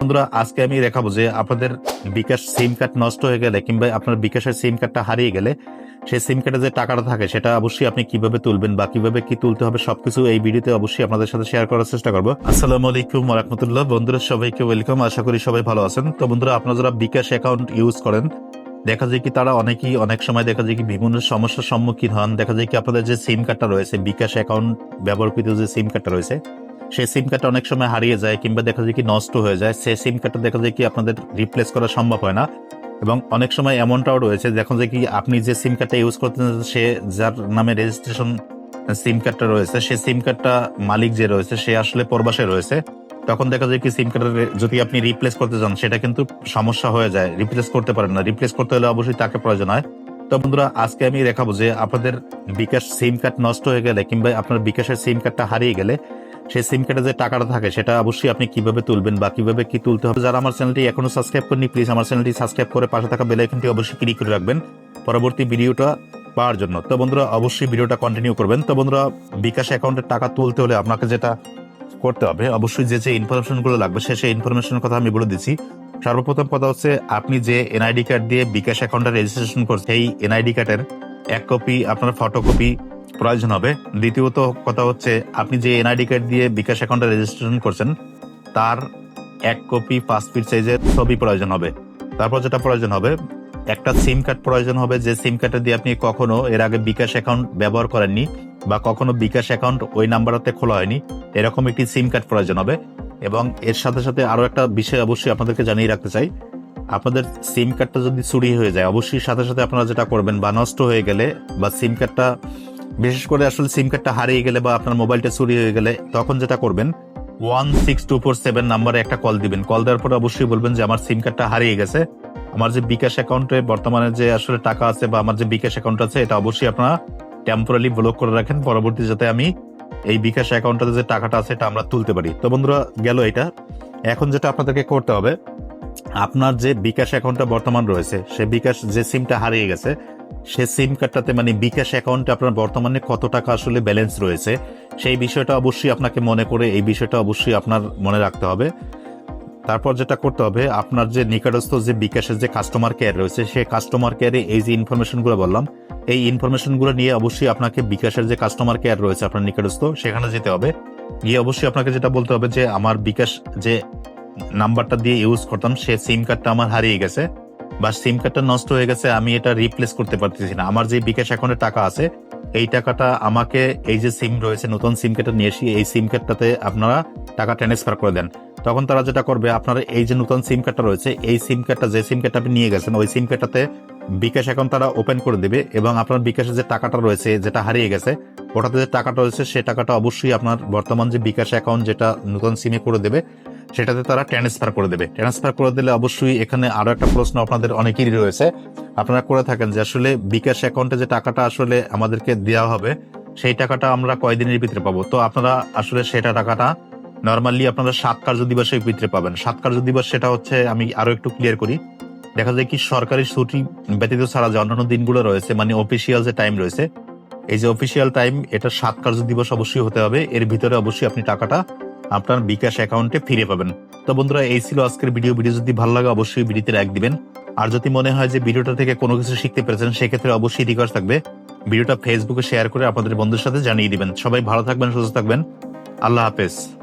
বন্ধুরা, আজকে আমি দেখাবো যে আপনাদের বিকাশ সিম কার্ড নষ্ট হয়ে গেলে কিংবা আপনার বিকাশের সিম কার্ডটা হারিয়ে গেলে সেই সিম কার্ডে যে টাকাটা থাকে, সেটা অবশ্যই আপনি কীভাবে তুলবেন বা কীভাবে কি তুলতে হবে সবকিছু এই ভিডিওতে অবশ্যই আপনাদের সাথে শেয়ার করার চেষ্টা করব। আসসালামু আলাইকুম রহমতুল্লাহ। বন্ধুরা, সবাইকে ওয়েলকাম আশা করি সবাই ভালো আছেন। তো বন্ধুরা, আপনারা যারা বিকাশ অ্যাকাউন্ট ইউজ করেন, দেখা যায় কি তারা অনেকেই অনেক সময় দেখা যায় কি বিভিন্ন সমস্যার সম্মুখীন হন। দেখা যায় কি আপনাদের যে সিম কার্ডটা রয়েছে, বিকাশ অ্যাকাউন্ট ব্যবহৃত যে সিম কার্ডটা রয়েছে সেই সিম কার্ডটা অনেক সময় হারিয়ে যায় কিংবা দেখা যায় কি নষ্ট হয়ে যায়, সেই সিম কার্ডটা দেখা যায় কি আপনাদের রিপ্লেস করা সম্ভব হয় না। এবং অনেক সময় এমনটাও রয়েছে দেখা যায় কি আপনি যে সিম কার্ডটা ইউজ করতেন সে যার নামে রেজিস্ট্রেশন সিম কার্ডটা রয়েছে সেই সিম কার্ডটা মালিক যে রয়েছে, সে আসলে প্রবাসে রয়েছে। তখন দেখা যায় কি সিম কার্ডের যদি আপনি রিপ্লেস করতে চান সেটা কিন্তু সমস্যা হয়ে যায় রিপ্লেস করতে পারেন না। রিপ্লেস করতে হলে অবশ্যই তাকে প্রয়োজন হয়। তো বন্ধুরা, আজকে আমি দেখাবো যে আপনাদের বিকাশ সিম কার্ড নষ্ট হয়ে গেলে কিংবা আপনার বিকাশের সিম কার্ডটা হারিয়ে গেলে সেই সিম কার্ডে যে টাকাটা থাকে, সেটা অবশ্যই আপনি কীভাবে তুলবেন বা কীভাবে কি তুলতে হবে? যারা আমার চ্যানেলটি এখনও সাবস্ক্রাইব করেনি প্লিজ আমার চ্যানেলটি সাবস্ক্রাইব করে পাশে থাকা বেল আইকনটি অবশ্যই ক্লিক করে রাখবেন। পরবর্তী ভিডিওটা পাওয়ার জন্য। তো বন্ধুরা, অবশ্যই ভিডিওটা কন্টিনিউ করবেন। তো বন্ধুরা, বিকাশ অ্যাকাউন্টের টাকা তুলতে হলে আপনাকে যেটা করতে হবে, অবশ্যই যে যে ইনফরমেশনগুলো লাগবে, সে সেই ইনফরমেশনের কথা আমি বলে দিচ্ছি। সর্বপ্রথম কথা হচ্ছে, আপনি যে এনআইডি কার্ড দিয়ে বিকাশ অ্যাকাউন্টে রেজিস্ট্রেশন করছেন, সেই এনআইডি কার্ডের এক কপি আপনার ফটোকপি প্রয়োজন হবে। দ্বিতীয়ত কথা হচ্ছে, আপনি যে এনআইডি কার্ড দিয়ে বিকাশ অ্যাকাউন্টে রেজিস্ট্রেশন করছেন, তার এক কপি ফিট সাইজের ছবি প্রয়োজন হবে। তারপর যেটা প্রয়োজন হবে, একটা সিম কার্ড প্রয়োজন হবে, যে সিম কার্ডটা দিয়ে আপনি কখনো এর আগে বিকাশ অ্যাকাউন্ট ব্যবহার করেননি বা কখনো বিকাশ অ্যাকাউন্ট ওই নাম্বারতে খোলা হয়নি, এরকম একটি সিম কার্ড প্রয়োজন হবে। এবং এর সাথে সাথে আরও একটা বিষয় অবশ্যই আপনাদেরকে জানিয়ে রাখতে চাই, আপনাদের সিম কার্ডটা যদি চুরি হয়ে যায়, অবশ্যই সাথে সাথে আপনারা যেটা করবেন, বা নষ্ট হয়ে গেলে বা সিম কার্ডটা বিশেষ করে আসলে সিম কার্ডটা হারিয়ে গেলে বা আপনার মোবাইলটা চুরি হয়ে গেলে, তখন যেটা করবেন one six two four seven নাম্বারে একটা কল দিবেন। কল দেওয়ার পরে অবশ্যই বলবেন যে, আমার সিম কার্ডটা হারিয়ে গেছে। আমার যে বিকাশ অ্যাকাউন্টে বর্তমানে যে আসলে টাকা আছে বা আমার যে বিকাশ অ্যাকাউন্ট আছে, এটা অবশ্যই আপনারা টেম্পোরারি ব্লক করে রাখেন। পরবর্তী যাতে আমি এই বিকাশ অ্যাকাউন্টে যে টাকাটা আছে, এটা আমরা তুলতে পারি। তো বন্ধুরা, গেল এটা। এখন যেটা আপনাদেরকে করতে হবে, আপনার যে বিকাশ অ্যাকাউন্টটা বর্তমান রয়েছে, সে বিকাশ যে সিমটা হারিয়ে গেছে সে সিম কার্ডটাতে মানে বিকাশ অ্যাকাউন্টে আপনার বর্তমানে কত টাকা আসলে ব্যালেন্স রয়েছে, সেই বিষয়টা অবশ্যই আপনাকে মনে করে এই বিষয়টা অবশ্যই আপনার মনে রাখতে হবে। তারপর যেটা করতে হবে, আপনার যে নিকটস্থ যে বিকাশের যে কাস্টমার কেয়ার রয়েছে, সেই কাস্টমার কেয়ারে এই যে ইনফরমেশনগুলো বললাম, এই ইনফরমেশনগুলো নিয়ে অবশ্যই আপনাকে বিকাশের যে কাস্টমার কেয়ার রয়েছে আপনার নিকটস্থ, সেখানে যেতে হবে। গিয়ে অবশ্যই আপনাকে যেটা বলতে হবে যে, আমার বিকাশ যে নাম্বারটা দিয়ে ইউজ করতাম, সে সিম কার্ডটা আমার হারিয়ে গেছে। বা সিম কার্ডটা নষ্ট হয়ে গেছে, আমি এটা রিপ্লেস করতে পারতেছি না। আমার যে বিকাশ অ্যাকাউন্টে টাকা আছে, এই টাকাটা আমাকে, এই যে সিম রয়েছে, নতুন সিম কার্ডটা নিয়ে এসে এই সিম কার্ডটাতে আপনারা টাকা ট্রান্সফার করে দেন। তখন তারা যেটা করবে, আপনার এই যে নতুন সিম কার্ডটা রয়েছে, এই সিম কার্ডটা যে সিম কার্ডটা আপনি নিয়ে গেছেন, ওই সিম কার্ডটাতে বিকাশ অ্যাকাউন্ট তারা ওপেন করে দেবে এবং আপনার বিকাশের যে টাকাটা রয়েছে, যেটা হারিয়ে গেছে, ওটাতে যে টাকাটা রয়েছে, সে টাকাটা অবশ্যই আপনার বর্তমান যে বিকাশ অ্যাকাউন্ট যেটা নতুন সিমে করে দেবে সেটাতে তারা ট্রান্সফার করে দেবে। ট্রান্সফার করে দিলে অবশ্যই এখানে আরও একটা প্রশ্ন আপনাদের অনেকেরই রয়েছে। আপনারা করে থাকেন যে আসলে বিকাশ অ্যাকাউন্টে যে টাকাটা আসলে আমাদেরকে দেওয়া হবে, সেই টাকাটা আমরা কয়দিনের ভিতরে পাবো? তো আপনারা আসলে সেটা টাকাটা নর্মালি আপনারা সাত কার্য দিবসের ভিতরে পাবেন। সাত কার্য দিবস সেটা হচ্ছে আমি আরও একটু ক্লিয়ার করি। দেখা যায় কি সরকারি ছুটি ব্যতীত ছাড়া যে অন্যান্য দিনগুলো রয়েছে মানে অফিসিয়াল যে টাইম রয়েছে, এই যে অফিসিয়াল টাইম এটা সাত কার্য দিবস অবশ্যই হতে হবে। এর ভিতরে অবশ্যই আপনি টাকাটা আপনার বিকাশ অ্যাকাউন্টে ফিরে পাবেন। তো বন্ধুরা, এই ছিল আজকের ভিডিও। ভিডিও যদি ভালো লাগে, অবশ্যই ভিডিওতে লাইক দিবেন। আর যদি মনে হয় যে ভিডিওটা থেকে কোনো কিছু শিখতে পেরেছেন, সেক্ষেত্রে অবশ্যই রিকোয়েস্ট থাকবে। ভিডিওটা ফেসবুকে শেয়ার করে আপনাদের বন্ধুর সাথে জানিয়ে দিবেন। সবাই ভালো থাকবেন, সুস্থ থাকবেন। আল্লাহ হাফেজ।